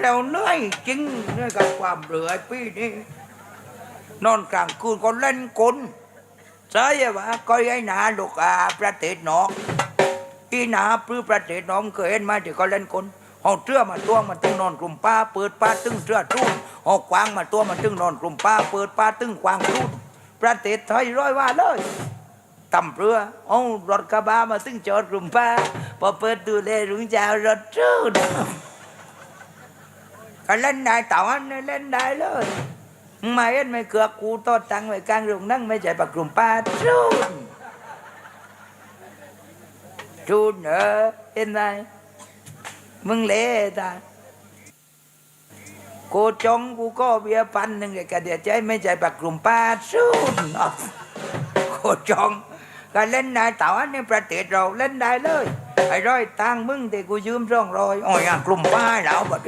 แล้วเหนื่อยจริงเหนื่อยกับความเหลือพี่นี่นอนกลางคืนก็เล่นกลใช่ไหมก็ไอ้หนาลูกอาประเทศนอกอีหนาปลื้อประเทศน้องเคยเห็นไหมที่เขาเล่นกลเอาเสื้อมาตัวมันตึงนอนกลุ่มป้าเปิดป้าตึงเสื้อทุ่งเอากวางมาตัวมันตึงนอนกลุ่มป้าเปิดป้าตึงกวางทุ่งประเทศไทยร้อยว่าเลยตำเรือเอารถกระบะมาซึ่งจอดกลุ่มป้าพอเปิดดูเลยรุงจารถจูด ก็เล่นได้ต่ออันนี้เล่นได้เลยไม่เอ็นไม่เกือกกูตอดตังไว้กลางรุงนั่งไม่ใช่ปากกลุ่มป้าจูดจูดเออเห็นไหมมึงเละตากูจงกูก็เบียพันหนึ่งเลยกระเดียใจไม่ใช่ปากกลุ่มป้าจูดโคจองก็เล่นได้ต่ออันนี้ประเทศเราเล่นได้เลยไอ้ร้อยตังมึงแต่กูยืมร่องรอยโอ้ยอะกลุ่มป้าเราแบบ